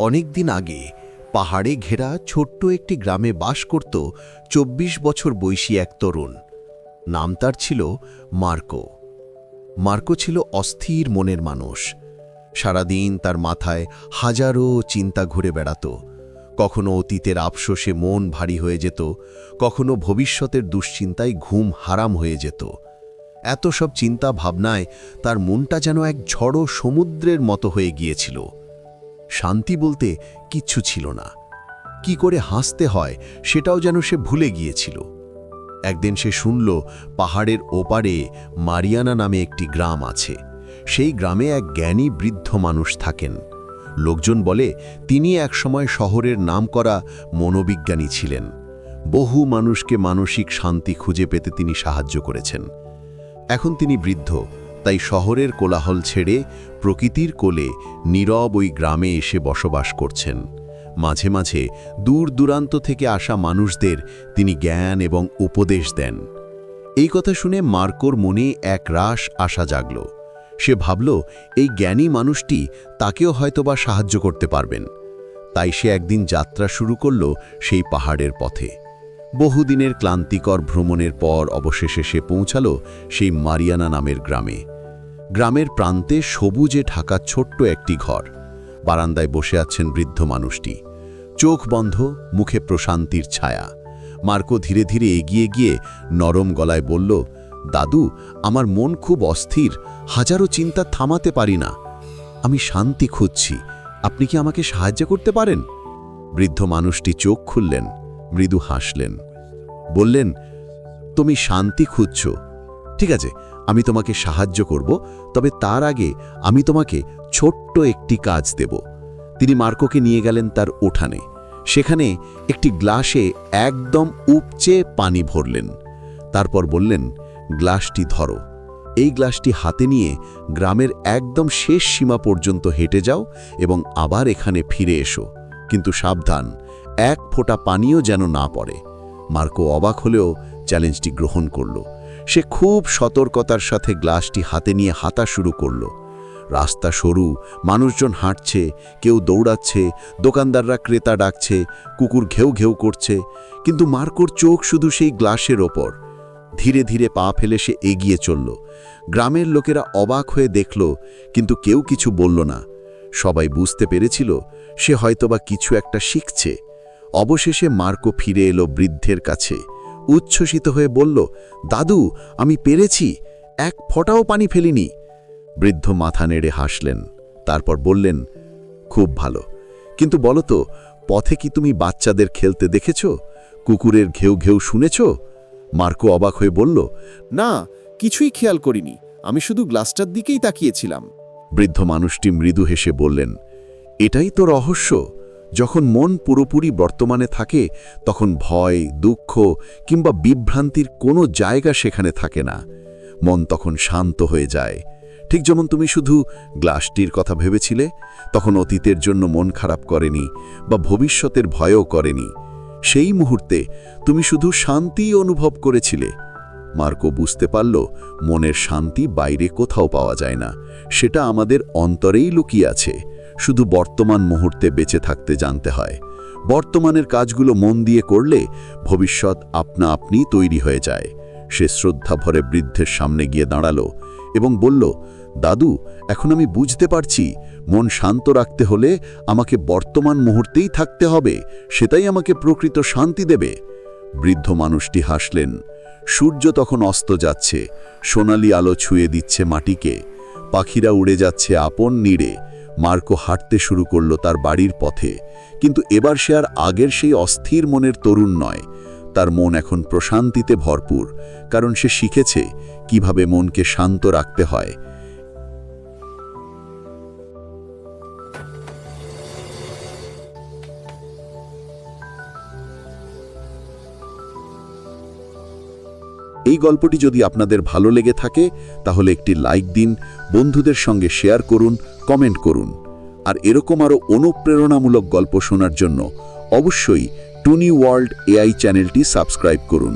অনেক দিন আগে পাহাড়ে ঘেরা ছোট্ট একটি গ্রামে বাস করত চব্বিশ বছর বয়সী এক তরুণ। নাম তার ছিল মার্কো। মার্কো ছিল অস্থির মনের মানুষ। সারাদিন তার মাথায় হাজারো চিন্তা ঘুরে বেড়াত। কখনো অতীতের আফসোসে মন ভারী হয়ে যেত, কখনো ভবিষ্যতের দুশ্চিন্তায় ঘুম হারাম হয়ে যেত। এত সব চিন্তা ভাবনায় তার মনটা যেন এক ঝড়ো সমুদ্রের মতো হয়ে গিয়েছিল। শান্তি বলতে কিচ্ছু ছিল না। কি করে হাসতে হয় সেটাও যেন সে ভুলে গিয়েছিল। একদিন সে শুনল পাহাড়ের ওপারে মারিয়ানা নামে একটি গ্রাম আছে। সেই গ্রামে এক জ্ঞানী বৃদ্ধ মানুষ থাকেন। লোকজন বলে, তিনি একসময় শহরের নামকরা মনোবিজ্ঞানী ছিলেন। বহু মানুষকে মানসিক শান্তি খুঁজে পেতে তিনি সাহায্য করেছেন। এখন তিনি বৃদ্ধ। তাই শহরের কোলাহল ছেড়ে প্রকৃতির কোলে নীরব ওই গ্রামে এসে বসবাস করছেন। মাঝে মাঝে দূর দূরান্ত থেকে আসা মানুষদের তিনি জ্ঞান এবং উপদেশ দেন। এই কথা শুনে মার্কোর মনে এক রাস আশা জাগল। সে ভাবল, এই জ্ঞানী মানুষটি তাকেও হয়তোবা সাহায্য করতে পারবেন। তাই সে একদিন যাত্রা শুরু করল সেই পাহাড়ের পথে। বহুদিনের ক্লান্তিকর ভ্রমণের পর অবশেষে সে পৌঁছাল সেই মারিয়ানা নামের গ্রামে। গ্রামের প্রান্তে সবুজে ঢাকা ছোট্ট একটি ঘর। বারান্দায় বসে আছেন বৃদ্ধ মানুষটি। চোখ বন্ধ, মুখে প্রশান্তির ছায়া। মার্কো ধীরে ধীরে এগিয়ে গিয়ে নরম গলায় বলল, দাদু, আমার মন খুব অস্থির। হাজারো চিন্তা থামাতে পারি না। আমি শান্তি খুঁজছি। আপনি কি আমাকে সাহায্য করতে পারেন? বৃদ্ধ মানুষটি চোখ খুললেন, মৃদু হাসলেন। বললেন, তুমি শান্তি খুঁজছ। ঠিক আছে আমি তোমাকে সাহায্য করব, তবে তার আগে আমি তোমাকে ছোট্ট একটি কাজ দেব। তিনি মার্কোকে নিয়ে গেলেন তার উঠানে। সেখানে একটি গ্লাসে একদম উপচে পানি ভরলেন। তারপর বললেন, গ্লাসটি ধরো। এই গ্লাসটি হাতে নিয়ে গ্রামের একদম শেষ সীমা পর্যন্ত হেঁটে যাও এবং আবার এখানে ফিরে এসো। কিন্তু সাবধান, এক ফোঁটা পানিও যেন না পড়ে। মার্কো অবাক হলেও চ্যালেঞ্জটি গ্রহণ করল। সে খুব সতর্কতার সাথে গ্লাসটি হাতে নিয়ে হাঁটা শুরু করল। রাস্তা সরু, মানুষজন হাঁটছে, কেউ দৌড়াচ্ছে, দোকানদাররা ক্রেতা ডাকছে, কুকুর ঘেউ ঘেউ করছে, কিন্তু মার্কোর চোখ শুধু সেই গ্লাসের ওপর। ধীরে ধীরে পা ফেলে সে এগিয়ে চলল। গ্রামের লোকেরা অবাক হয়ে দেখল, কিন্তু কেউ কিছু বলল না। সবাই বুঝতে পেরেছিল, সে হয়তোবা কিছু একটা শিখছে। অবশেষে মার্কো ফিরে এলো বৃদ্ধের কাছে। উচ্ছ্বসিত হয়ে বলল, দাদু, আমি পেরেছি, এক ফোঁটাও পানি ফেলিনি। বৃদ্ধ মাথা নেড়ে হাসলেন, তারপর বললেন, খুব ভালো, কিন্তু বলো তো পথে কি তুমি বাচ্চাদের খেলতে দেখেছ? কুকুরের ঘেউ ঘেউ শুনেছ? মার্কো অবাক হয়ে বলল, না, কিছুই খেয়াল করিনি, আমি শুধু গ্লাসটার দিকেই তাকিয়েছিলাম। বৃদ্ধ মানুষটি মৃদু হেসে বললেন, এটাই তো রহস্য যখন মন পুরোপুরি বর্তমানে থাকে, তখন ভয়, দুঃখ কিংবা বিভ্রান্তির কোনো জায়গা সেখানে থাকে না। মন তখন শান্ত হয়ে যায়। ঠিক যেমন তুমি শুধু গ্লাসটির কথা ভেবেছিলে, তখন অতীতের জন্য মন খারাপ করেনি বা ভবিষ্যতের ভয়ও করেনি। সেই মুহূর্তে তুমি শুধু শান্তি অনুভব করেছিলে। মার্কো বুঝতে পারল, মনের শান্তি বাইরে কোথাও পাওয়া যায় না, সেটা আমাদের অন্তরেই লুকিয়ে আছে। শুধু বর্তমান মুহূর্তে বেঁচে থাকতে জানতে হয়। বর্তমানের কাজগুলো মন দিয়ে করলে ভবিষ্যৎ আপনা আপনি তৈরি হয়ে যায়। সে শ্রদ্ধা ভরে বৃদ্ধের সামনে গিয়ে দাঁড়াল এবং বলল, দাদু, এখন আমি বুঝতে পারছি। মন শান্ত রাখতে হলে আমাকে বর্তমান মুহূর্তেই থাকতে হবে। সেটাই আমাকে প্রকৃত শান্তি দেবে। বৃদ্ধ মানুষটি হাসলেন। সূর্য তখন অস্ত যাচ্ছে। সোনালি আলো ছুঁয়ে দিচ্ছে মাটিকে। পাখিরা উড়ে যাচ্ছে আপন নীড়ে। মার্কো হাঁটতে শুরু করল তার বাড়ির পথে। কিন্তু এবার সে আর আগের সেই অস্থির মনের তরুণ নয়। তার মন এখন প্রশান্তিতে ভরপুর, কারণ সে শিখেছে কীভাবে মনকে শান্ত রাখতে হয়। এই গল্পটি যদি আপনাদের ভালো লেগে থাকে, তাহলে একটি লাইক দিন, বন্ধুদের সঙ্গে শেয়ার করুন, কমেন্ট করুন। আর এরকম আরও অনুপ্রেরণামূলক গল্প শোনার জন্য অবশ্যই টুনি ওয়ার্ল্ড এআই চ্যানেলটি সাবস্ক্রাইব করুন।